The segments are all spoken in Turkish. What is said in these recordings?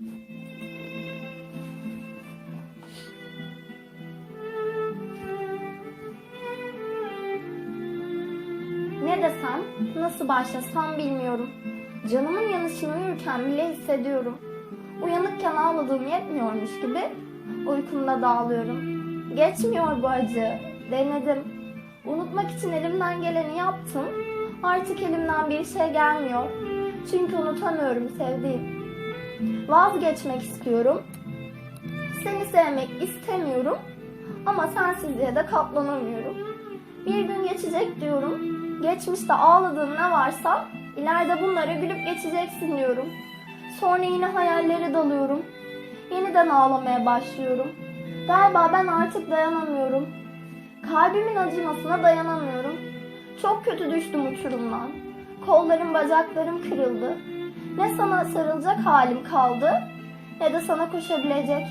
Ne desem, nasıl başlasam bilmiyorum. Canımın yanışını uyurken bile hissediyorum. Uyanıkken ağladığım yetmiyormuş gibi uykumda dağılıyorum. Geçmiyor bu acı, denedim. Unutmak için elimden geleni yaptım. Artık elimden bir şey gelmiyor. Çünkü unutamıyorum sevdiğim. Vazgeçmek istiyorum. Seni sevmek istemiyorum. Ama sensizliğe de katlanamıyorum. Bir gün geçecek diyorum. Geçmişte ağladığın ne varsa ileride bunlara gülüp geçeceksin diyorum. Sonra yine hayallere dalıyorum. Yeniden ağlamaya başlıyorum. Galiba ben artık dayanamıyorum. Kalbimin acımasına dayanamıyorum. Çok kötü düştüm uçurumdan. Kollarım bacaklarım kırıldı. Ne sana sarılacak halim kaldı ne de sana koşabilecek.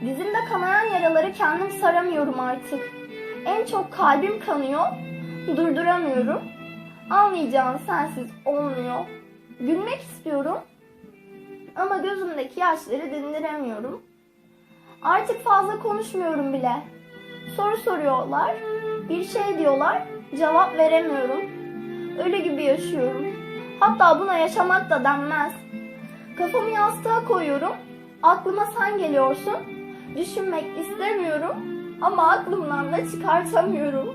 Dizimde kanayan yaraları kendim saramıyorum artık. En çok kalbim kanıyor, durduramıyorum. Anlayacağın sensiz olmuyor. Gülmek istiyorum ama gözümdeki yaşları dindiremiyorum. Artık fazla konuşmuyorum bile. Soru soruyorlar, bir şey diyorlar, cevap veremiyorum. Ölü gibi yaşıyorum. Hatta buna yaşamak da denmez. Kafamı yastığa koyuyorum, aklıma sen geliyorsun. Düşünmek istemiyorum ama aklımdan da çıkartamıyorum.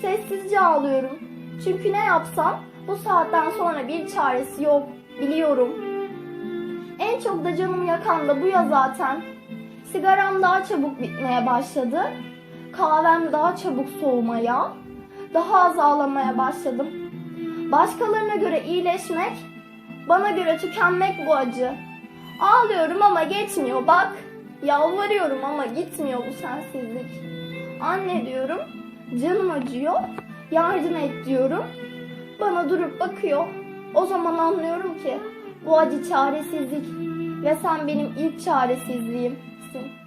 Sessizce ağlıyorum. Çünkü ne yapsam bu saatten sonra bir çaresi yok, biliyorum. En çok da canımı yakan da bu ya zaten. Sigaram daha çabuk bitmeye başladı. Kahvem daha çabuk soğumaya, daha az ağlamaya başladım. Başkalarına göre iyileşmek, bana göre tükenmek bu acı. Ağlıyorum ama geçmiyor bak. Yalvarıyorum ama gitmiyor bu sensizlik. Anne diyorum, canım acıyor, yardım et diyorum. Bana durup bakıyor. O zaman anlıyorum ki bu acı çaresizlik ve sen benim ilk çaresizliğimsin.